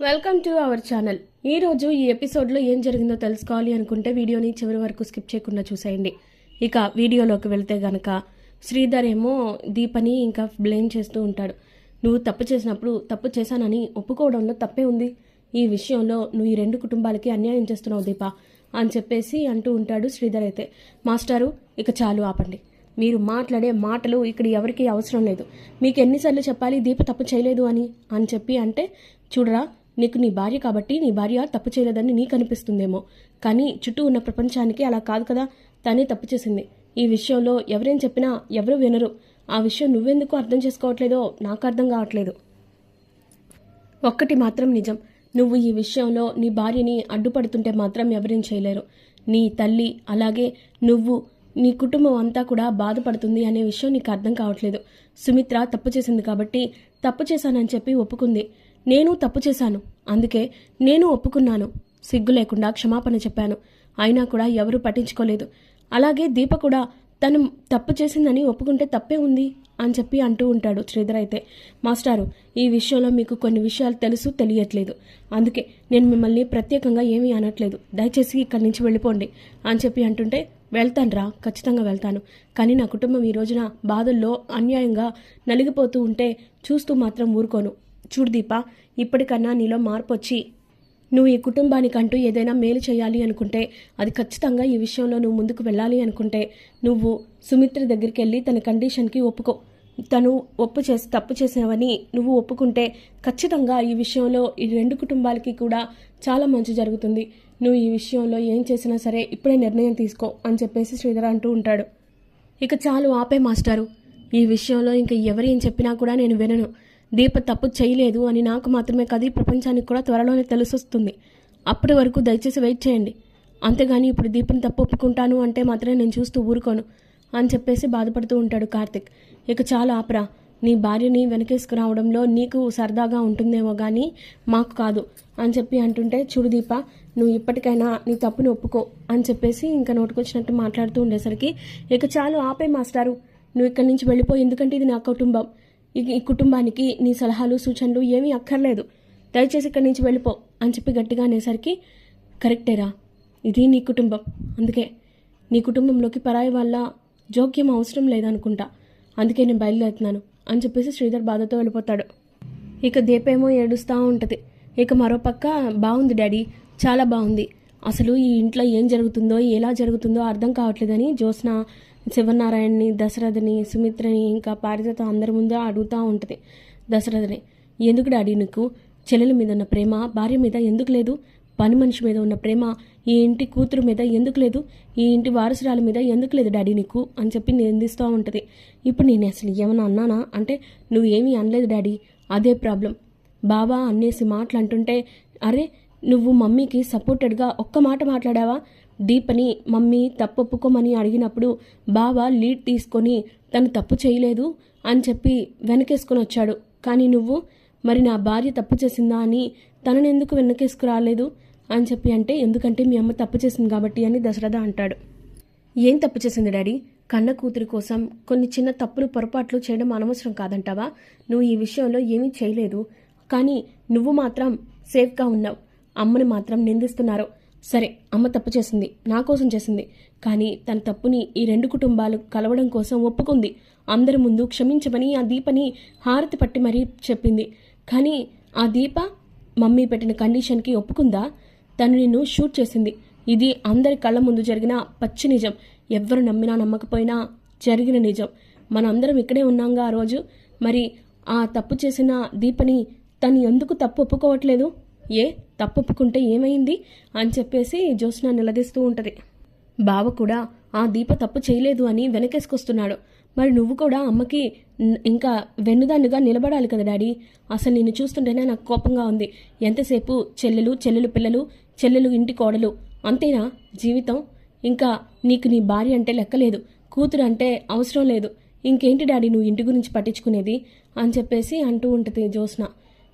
Welcome to our channel. ఈ రోజు ఈ ఎపిసోడ్లో ఏం జరిగిందో తెలుసుకోవాలి అనుకుంటే వీడియోని చివరి వరకు స్కిప్ చేయకుండా చూసేయండి. ఇక వీడియోలోకి వెళ్తే గనక శ్రీధర్ ఏమో దీపని ఇంకా బ్లేమ్ చేస్తూ ఉంటాడు. నువ్వు తప్పు చేసినప్పుడు తప్పు చేశానని ఒప్పుకోవడంలో తప్పే ఉంది. ఈ విషయంలో నువ్వు ఈ రెండు కుటుంబాలకి అన్యాయం చేస్తున్నావు దీప అని చెప్పేసి అంటూ ఉంటాడు శ్రీధర్ అయితే. మాస్టారు ఇక చాలు ఆపండి. మీరు మాట్లాడే మాటలు ఇక్కడ ఎవరికీ అవసరం లేదు. మీకు ఎన్నిసార్లు చెప్పాలి దీప తప్పు చేయలేదు అని అని చెప్పి అంటే చూడరా నీకు నీ భార్య కాబట్టి నీ భార్య తప్పు చేయలేదని నీకు అనిపిస్తుందేమో. కానీ చుట్టూ ఉన్న ప్రపంచానికి అలా కాదు కదా? తనే తప్పు చేసింది. ఈ విషయంలో ఎవరేం చెప్పినా ఎవరు వినరు. ఆ విషయం నువ్వెందుకు అర్థం చేసుకోవట్లేదో నాకు అర్థం కావట్లేదు. ఒక్కటి మాత్రం నిజం. నువ్వు ఈ విషయంలో నీ భార్యని అడ్డుపడుతుంటే మాత్రం ఎవరేం చేయలేరు. నీ తల్లి అలాగే నువ్వు నీ కుటుంబం అంతా కూడా బాధపడుతుంది అనే విషయం నీకు అర్థం కావట్లేదు. సుమిత్ర తప్పు చేసింది కాబట్టి తప్పు చేశానని చెప్పి ఒప్పుకుంది. నేను తప్పు చేశాను. అందుకే నేను ఒప్పుకున్నాను. సిగ్గు లేకుండా క్షమాపణ చెప్పాను. అయినా కూడా ఎవరూ పట్టించుకోలేదు. అలాగే దీప కూడా తను తప్పు చేసిందని ఒప్పుకుంటే తప్పే ఉంది అని చెప్పి అంటూ ఉంటాడు శ్రీధర్ అయితే. మాస్టారు ఈ విషయంలో మీకు కొన్ని విషయాలు తెలుసు తెలియట్లేదు. అందుకే నేను మిమ్మల్ని ప్రత్యేకంగా ఏమీ అనట్లేదు. దయచేసి ఇక్కడి నుంచి వెళ్ళిపోండి అని చెప్పి అంటుంటే వెళ్తాను రా ఖచ్చితంగా వెళ్తాను. కానీ నా కుటుంబం ఈ రోజున బాధల్లో అన్యాయంగా నలిగిపోతూ ఉంటే చూస్తూ మాత్రం ఊరుకోను. చూడు దీపా ఇప్పటికన్నా నీలో మార్పు వచ్చి నువ్వు ఈ కుటుంబానికంటూ ఏదైనా మేలు చేయాలి అనుకుంటే అది ఖచ్చితంగా ఈ విషయంలో నువ్వు ముందుకు వెళ్ళాలి అనుకుంటే నువ్వు సుమిత్ర దగ్గరికి వెళ్ళి తన కండిషన్కి ఒప్పుకో. తను ఒప్పు చేసి తప్పు చేసినవని నువ్వు ఒప్పుకుంటే ఖచ్చితంగా ఈ విషయంలో ఈ రెండు కుటుంబాలకి కూడా చాలా మంచి జరుగుతుంది. నువ్వు ఈ విషయంలో ఏం చేసినా సరే ఇప్పుడే నిర్ణయం తీసుకో అని చెప్పేసి శ్రీధర్ అంటూ ఉంటాడు. ఇక చాలు ఆపే మాస్టారు. ఈ విషయంలో ఇంక ఎవరు ఏం చెప్పినా కూడా నేను వినను. దీప తప్పు చేయలేదు అని నాకు మాత్రమే కాదు ఈ ప్రపంచానికి కూడా త్వరలోనే తెలిసొస్తుంది. అప్పటి వరకు దయచేసి వెయిట్ చేయండి. అంతేగాని ఇప్పుడు దీపం తప్పు ఒప్పుకుంటాను అంటే మాత్రమే నేను చూస్తూ ఊరుకోను అని చెప్పేసి బాధపడుతూ ఉంటాడు కార్తిక్. ఇక చాలా ఆపరా. నీ భార్యని వెనకేసుకురావడంలో నీకు సరదాగా ఉంటుందేమో కానీ మాకు కాదు అని చెప్పి అంటుంటే చూడు దీప నువ్వు ఇప్పటికైనా నీ తప్పుని ఒప్పుకో అని చెప్పేసి ఇంకా నోటుకొచ్చినట్టు మాట్లాడుతూ ఉండేసరికి ఇక చాలు ఆపే మాస్టారు. నువ్వు ఇక్కడి నుంచి వెళ్ళిపో ఎందుకంటే ఇది నా కుటుంబం. ఈ- ఈ కుటుంబానికి నీ సలహాలు సూచనలు ఏమీ అక్కర్లేదు. దయచేసి ఇక్కడి నుంచి వెళ్ళిపో అని చెప్పి గట్టిగా అనేసరికి కరెక్టేరా ఇది నీ కుటుంబం. అందుకే నీ కుటుంబంలోకి పరాయి వాళ్ళ జోక్యం అవసరం లేదనుకుంటా. అందుకే నేను బయలుదేరుతున్నాను అని చెప్పేసి శ్రీధర్ బాధతో వెళ్ళిపోతాడు. ఇక దీపేమో ఏడుస్తూ ఉంటుంది. ఇక మరోపక్క బాగుంది డాడీ. చాలా బాగుంది అసలు ఈ ఇంట్లో ఏం జరుగుతుందో ఎలా జరుగుతుందో అర్థం కావట్లేదని జ్యోత్స్న శివనారాయణని దశరథని సుమిత్రని ఇంకా పారిజాత అందరి ముందు అడుగుతూ ఉంటుంది. దశరథని ఎందుకు డాడీ నీకు? చెల్లెల మీద ఉన్న ప్రేమ భార్య మీద ఎందుకు లేదు? పని మనిషి మీద ఉన్న ప్రేమ ఈ ఇంటి కూతురు మీద ఎందుకు లేదు? ఈ ఇంటి వారసురాల మీద ఎందుకు లేదు డాడీ నీకు? అని చెప్పి నిందిస్తూ ఉంటుంది. ఇప్పుడు నేను అసలు ఏమన్నా అన్నానా? అంటే నువ్వు ఏమీ అనలేదు డాడీ అదే ప్రాబ్లం. బాబా అనేసి మాటలు అంటుంటే అరే నువ్వు మమ్మీకి సపోర్టెడ్గా ఒక్క మాట మాట్లాడావా? దీపని మమ్మీ తప్పు ఒప్పుకోమని అడిగినప్పుడు బావ లీడ్ తీసుకొని తను తప్పు చేయలేదు అని చెప్పి వెనకేసుకొని వచ్చాడు. కానీ నువ్వు మరి నా భార్య తప్పు చేసిందా అని తనని ఎందుకు వెనకేసుకురాలేదు అని చెప్పి అంటే ఎందుకంటే మీ అమ్మ తప్పు చేసింది కాబట్టి అని దశరథ అంటాడు. ఏం తప్పు చేసింది డాడీ? కన్న కూతురి కోసం కొన్ని చిన్న తప్పులు పొరపాట్లు చేయడం అనవసరం కాదంటావా? నువ్వు ఈ విషయంలో ఏమీ చేయలేదు. కానీ నువ్వు మాత్రం సేఫ్గా ఉన్నావు. అమ్మని మాత్రం నిందిస్తున్నారు. సరే అమ్మ తప్పు చేసింది నా కోసం చేసింది. కానీ తన తప్పుని ఈ రెండు కుటుంబాలు కలవడం కోసం ఒప్పుకుంది. అందరి ముందు క్షమించమని ఆ దీపని హారతి పట్టి మరీ చెప్పింది. కానీ ఆ దీప మమ్మీ పెట్టిన కండిషన్కి ఒప్పుకుందా? తను నిన్ను షూట్ చేసింది. ఇది అందరి కళ్ళ ముందు జరిగిన పచ్చి నిజం. ఎవ్వరు నమ్మినా నమ్మకపోయినా జరిగిన నిజం. మనందరం ఇక్కడే ఉన్నాంగా ఆ రోజు. మరి ఆ తప్పు చేసిన దీపని తను ఎందుకు తప్పు ఒప్పుకోవట్లేదు? ఏ తప్పుకుంటే ఏమైంది? అని చెప్పేసి జ్యోత్స్న నిలదీస్తూ ఉంటుంది. బావ కూడా ఆ దీప తప్పు చేయలేదు అని వెనకేసుకొస్తున్నాడు. మరి నువ్వు కూడా అమ్మకి ఇంకా వెన్నుదాన్నుగా నిలబడాలి కదా డాడీ. అసలు నిన్ను చూస్తుంటేనే నాకు కోపంగా ఉంది. ఎంతసేపు చెల్లెలు చెల్లెలు పిల్లలు చెల్లెలు ఇంటి కోడలు అంతేనా జీవితం? ఇంకా నీకు నీ భార్య అంటే లెక్కలేదు కూతురు అంటే అవసరం లేదు. ఇంకేంటి డాడీ నువ్వు ఇంటి గురించి పట్టించుకునేది? అని చెప్పేసి అంటూ ఉంటుంది జ్యోత్స్న.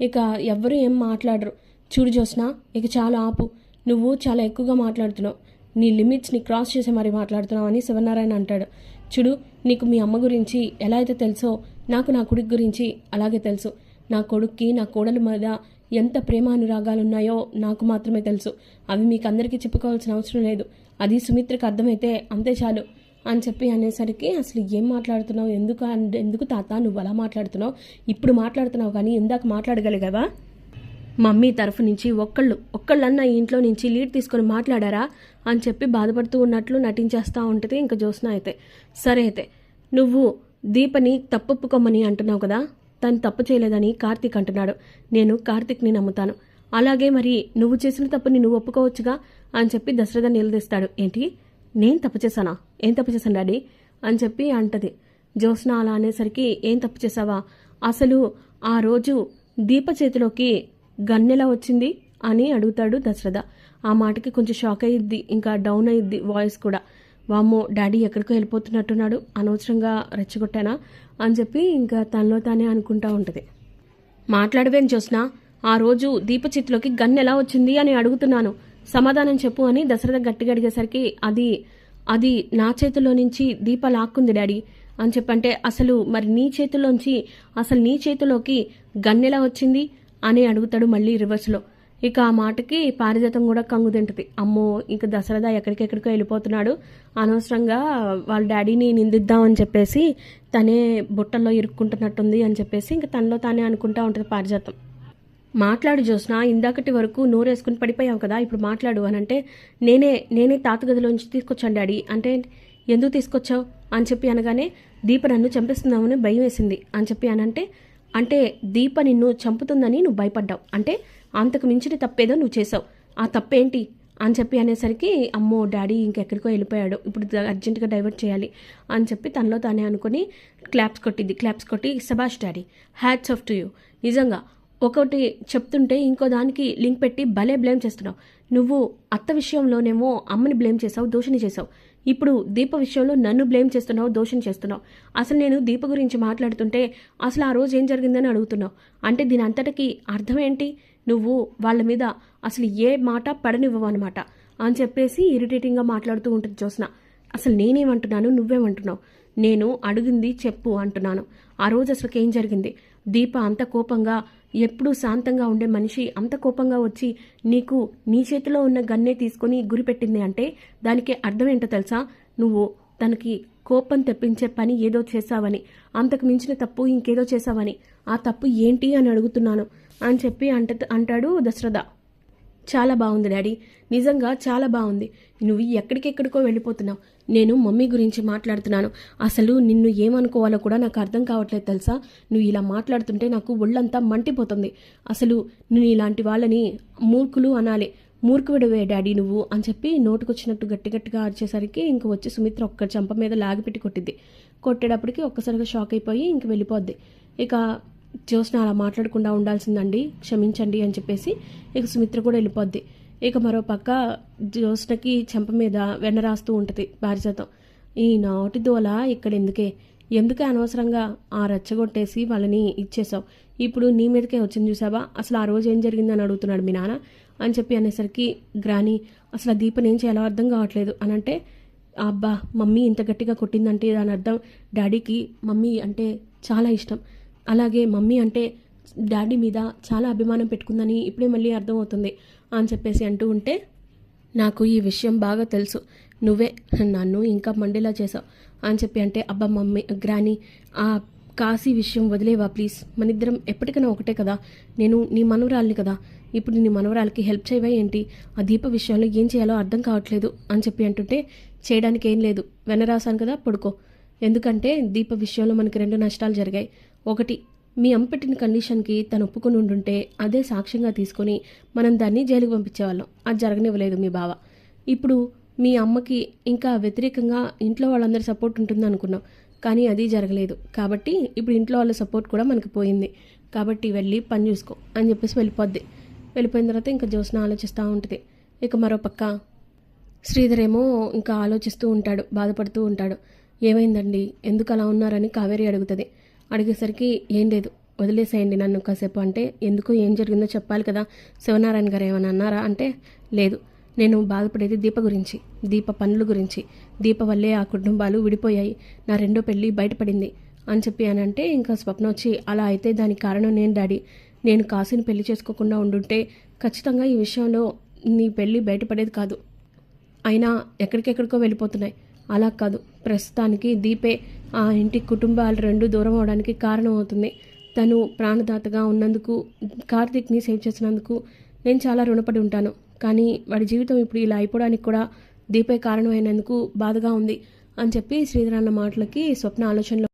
ఇక ఎవ్వరూ ఏం మాట్లాడరు. చూడు జ్యోత్స్న ఇక చాలా ఆపు. నువ్వు చాలా ఎక్కువగా మాట్లాడుతున్నావు. నీ లిమిట్స్ని క్రాస్ చేసి మరి మాట్లాడుతున్నావు అని శివనారాయణ అంటాడు. చూడు నీకు మీ అమ్మ గురించి ఎలా అయితే తెలుసో నాకు నా కొడుకు గురించి అలాగే తెలుసు. నా కొడుక్కి నా కోడల మీద ఎంత ప్రేమ అనురాగాలు ఉన్నాయో నాకు మాత్రమే తెలుసు. అవి మీకు అందరికీ చెప్పుకోవాల్సిన అవసరం లేదు. అది సుమిత్రకు అర్థమైతే అంతే చాలు అని చెప్పి అనేసరికి అసలు ఏం మాట్లాడుతున్నావు? ఎందుకు ఎందుకు తాత నువ్వు అలా మాట్లాడుతున్నావు? ఇప్పుడు మాట్లాడుతున్నావు కానీ ఇందాక మాట్లాడగలిగావా? మమ్మీ తరఫు నుంచి ఒక్కళ్ళు ఒక్కళ్ళన్నా ఈ ఇంట్లో నుంచి లీడ్ తీసుకొని మాట్లాడారా అని చెప్పి బాధపడుతూ ఉన్నట్లు నటించేస్తూ ఉంటుంది ఇంకా జ్యోత్స్న అయితే. సరే అయితే నువ్వు దీపని తప్పొప్పుకోమని అంటున్నావు కదా తను తప్పు చేయలేదని కార్తీక్ అంటున్నాడు. నేను కార్తీక్ని నమ్ముతాను. అలాగే మరి నువ్వు చేసిన తప్పుని నువ్వు ఒప్పుకోవచ్చుగా అని చెప్పి దశరథ నిలదీస్తాడు ఏంటి? నేను తప్పు చేశానా? ఏం తప్పు చేశాను డాడీ? అని చెప్పి అంటది. జ్యోత్స్న అలా అనేసరికి ఏం తప్పు చేసావా అసలు ఆ రోజు దీప చేతిలోకి గన్నెలా వచ్చింది అని అడుగుతాడు దశరథ. ఆ మాటకి కొంచెం షాక్ అయ్యిద్ది ఇంకా డౌన్ అయ్యిద్ది వాయిస్ కూడా. వామ్మో డాడీ ఎక్కడికో వెళ్ళిపోతున్నట్టున్నాడు అనవసరంగా రెచ్చగొట్టానా అని చెప్పి ఇంకా తనలో తానే అనుకుంటా ఉంటుంది. మాట్లాడవేం చూసినా ఆ రోజు దీప చేతిలోకి గన్ ఎలా వచ్చింది అని అడుగుతున్నాను. సమాధానం చెప్పు అని దశరథ గట్టిగా అడిగేసరికి అది అది నా చేతిలో నుంచి దీప లాక్కుంది డాడీ అని చెప్పంటే అసలు మరి నీ చేతిలోంచి అసలు నీ చేతిలోకి గన్ ఎలా వచ్చింది? అని అడుగుతాడు మళ్ళీ రివర్స్లో. ఇక ఆ మాటకి పారిజాతం కూడా కంగు తింటది అమ్మో ఇంక దశరథ ఎక్కడికెక్కడికో వెళ్ళిపోతున్నాడు. అనవసరంగా వాళ్ళ డాడీని నిందిద్దామని చెప్పేసి తనే బుట్టల్లో ఇరుక్కుంటున్నట్టుంది అని చెప్పేసి ఇంక తనలో తానే అనుకుంటా ఉంటుంది పారిజాతం. మాట్లాడు జోస్న ఇందాకటి వరకు నోరేసుకుని పడిపోయావు కదా ఇప్పుడు మాట్లాడు అని అంటే నేనే నేనే తాత గదిలోంచి తీసుకొచ్చాను డాడీ. అంటే ఎందుకు తీసుకొచ్చావు? అని చెప్పి అనగానే దీప నన్ను చంపేస్తున్నామని భయం వేసింది. అని చెప్పి అనంటే అంటే దీప నిన్ను చంపుతుందని నువ్వు భయపడ్డావు. అంటే అంతకు మించిన తప్పేదో నువ్వు చేసావు ఆ తప్పేంటి? అని చెప్పి అనేసరికి అమ్మో డాడీ ఇంకెక్కడికో వెళ్ళిపోయాడు. ఇప్పుడు అర్జెంటుగా డైవర్ట్ చేయాలి అని చెప్పి తనలో తానే అనుకుని క్లాప్స్ కొట్టింది. క్లాప్స్ కొట్టి సబాష్ daddy hats off to you. నిజంగా ఒకటి చెప్తుంటే ఇంకో దానికి లింక్ పెట్టి భలే బ్లేమ్ చేస్తున్నావు. నువ్వు అత్త విషయంలోనేమో అమ్మని బ్లేమ్ చేసావు దోషిని చేసావు ఇప్పుడు దీప విషయంలో నన్ను బ్లేమ్ చేస్తున్నావు దోషం చేస్తున్నావు. అసలు నేను దీప గురించి మాట్లాడుతుంటే అసలు ఆ రోజు ఏం జరిగిందని అడుగుతున్నావు. అంటే దీని అంతటికి అర్థం ఏంటి? నువ్వు వాళ్ళ మీద అసలు ఏ మాట పడనివ్వవు అనమాట అని చెప్పేసి ఇరిటేటింగ్గా మాట్లాడుతూ ఉంటుంది జోస్న అసలు నేనేమంటున్నాను నువ్వేమంటున్నావు? నేను అడిగింది చెప్పు అంటున్నాను. ఆ రోజు అసలుకేం ఏం జరిగింది? దీప అంత కోపంగా ఎప్పుడూ శాంతంగా ఉండే మనిషి అంత కోపంగా వచ్చి నీకు నీ చేతిలో ఉన్న గన్నే తీసుకొని గురిపెట్టింది అంటే దానికి అర్థం ఏంటో తెలుసా? నువ్వు తనకి కోపం తెప్పించే పని ఏదో చేశావని అంతకు మించిన తప్పు ఇంకేదో చేశావని. ఆ తప్పు ఏంటి అని అడుగుతున్నాను అని చెప్పి అంట అంటాడు దశరథ. చాలా బాగుంది డాడీ. నిజంగా చాలా బాగుంది. నువ్వు ఎక్కడికెక్కడికో వెళ్ళిపోతున్నావు. నేను మమ్మీ గురించి మాట్లాడుతున్నాను. అసలు నిన్ను ఏమనుకోవాలో కూడా నాకు అర్థం కావట్లేదు తెలుసా? నువ్వు ఇలా మాట్లాడుతుంటే నాకు ఒళ్ళంతా మంటిపోతుంది అసలు నువ్వు ఇలాంటి వాళ్ళని మూర్ఖులు అనాలి. మూర్ఖుడివే డాడీ నువ్వు అని చెప్పి నోటుకొచ్చినట్టు గట్టి గట్టిగా అరిచేసరికి ఇంక వచ్చి సుమిత్ర ఒక్క చంప మీద లాగిపెట్టి కొట్టిద్ది. కొట్టేటప్పటికి ఒక్కసారిగా షాక్ అయిపోయి ఇంక వెళ్ళిపోద్ది. ఇక జ్యోత్స్న అలా మాట్లాడకుండా ఉండాల్సిందండి. క్షమించండి అని చెప్పేసి ఇక సుమిత్ర కూడా వెళ్ళిపోద్ది. ఇక మరో పక్క జ్యోత్స్నకి చెంప మీద వెన్న రాస్తూ ఉంటుంది పారిజాతం. ఈ నాటి దోల ఇక్కడ ఎందుకే? ఎందుకే అనవసరంగా ఆ రెచ్చగొట్టేసి వాళ్ళని ఇచ్చేసావు ఇప్పుడు నీ మీదకే వచ్చింది చూసావా అసలు ఆ రోజు ఏం జరిగిందని అడుగుతున్నాడు మీ నాన్న అని చెప్పి అనేసరికి గ్రాని అసలు ఆ దీపం ఏం చేయాలో అర్థం కావట్లేదు. అని అంటే అబ్బా మమ్మీ ఇంత గట్టిగా కొట్టిందంటే దాని అర్థం డాడీకి మమ్మీ అంటే చాలా ఇష్టం. అలాగే మమ్మీ అంటే డాడీ మీద చాలా అభిమానం పెట్టుకుందని ఇప్పుడే మళ్ళీ అర్థమవుతుంది అని చెప్పేసి అంటూ ఉంటే నాకు ఈ విషయం బాగా తెలుసు. నువ్వే నన్ను ఇంకా మండేలా చేసావు అని చెప్పి అంటే అబ్బా మమ్మీ గ్రాని ఆ కాశీ విషయం వదిలేవా ప్లీజ్? మనిద్దరం ఎప్పటికైనా ఒకటే కదా. నేను నీ మనవరాలిని కదా. ఇప్పుడు నీ మనవరాలకి హెల్ప్ చేయవా ఏంటి? ఆ దీప విషయంలో ఏం చేయాలో అర్థం కావట్లేదు. అని చెప్పి అంటుంటే చేయడానికి ఏం లేదు. వెనరాసాను కదా పడుకో. ఎందుకంటే దీప విషయంలో మనకి రెండు నష్టాలు జరిగాయి. ఒకటి మీ అంపెట్టిన కండిషన్కి తను ఒప్పుకుని ఉండుంటే అదే సాక్ష్యంగా తీసుకొని మనం దాన్ని జైలుకి పంపించేవాళ్ళం. అది జరగనివ్వలేదు మీ బావ. ఇప్పుడు మీ అమ్మకి ఇంకా వ్యతిరేకంగా ఇంట్లో వాళ్ళందరి సపోర్ట్ ఉంటుంది అనుకున్నాం. కానీ అది జరగలేదు. కాబట్టి ఇప్పుడు ఇంట్లో వాళ్ళ సపోర్ట్ కూడా మనకి పోయింది. కాబట్టి వెళ్ళి పని చూసుకో అని చెప్పేసి వెళ్ళిపోద్ది. వెళ్ళిపోయిన తర్వాత ఇంకా జ్యోత్స్న ఆలోచిస్తూ ఉంటుంది. ఇక మరో పక్క శ్రీధర్ ఏమో ఇంకా ఆలోచిస్తూ ఉంటాడు బాధపడుతూ ఉంటాడు. ఏమైందండి? ఎందుకు అలా ఉన్నారని కావేరి అడుగుతుంది. అడిగేసరికి ఏం లేదు వదిలేసేయండి నన్ను కాసేపు అంటే ఎందుకు ఏం జరిగిందో చెప్పాలి కదా శివనారాయణ గారు ఏమైనా అన్నారా అంటే లేదు. నేను బాధపడేది దీప గురించి దీప పనుల గురించి. దీప వల్లే ఆ కుటుంబాలు విడిపోయాయి నా రెండో పెళ్ళి బయటపడింది అని చెప్పి అని అంటే ఇంకా స్వప్న వచ్చి అలా అయితే దానికి కారణం నేను డాడీ. నేను కాశీని పెళ్ళి చేసుకోకుండా ఉండుంటే ఖచ్చితంగా ఈ విషయంలో నీ పెళ్ళి బయటపడేది కాదు. అయినా ఎక్కడికెక్కడికో వెళ్ళిపోతున్నాయి. అలా కాదు. ప్రస్తుతానికి దీపే ఆ ఇంటి కుటుంబాలు రెండు దూరం అవడానికి కారణం అవుతుంది తను ప్రాణదాతగా ఉన్నందుకు కార్తీక్ని సేవ్ చేసినందుకు నేను చాలా రుణపడి ఉంటాను. కానీ వాడి జీవితం ఇప్పుడు ఇలా అయిపోవడానికి కూడా దీపే కారణమైనందుకు బాధగా ఉంది అని చెప్పి శ్రీధర్ అన్న మాటలకి స్వప్న ఆలోచనలో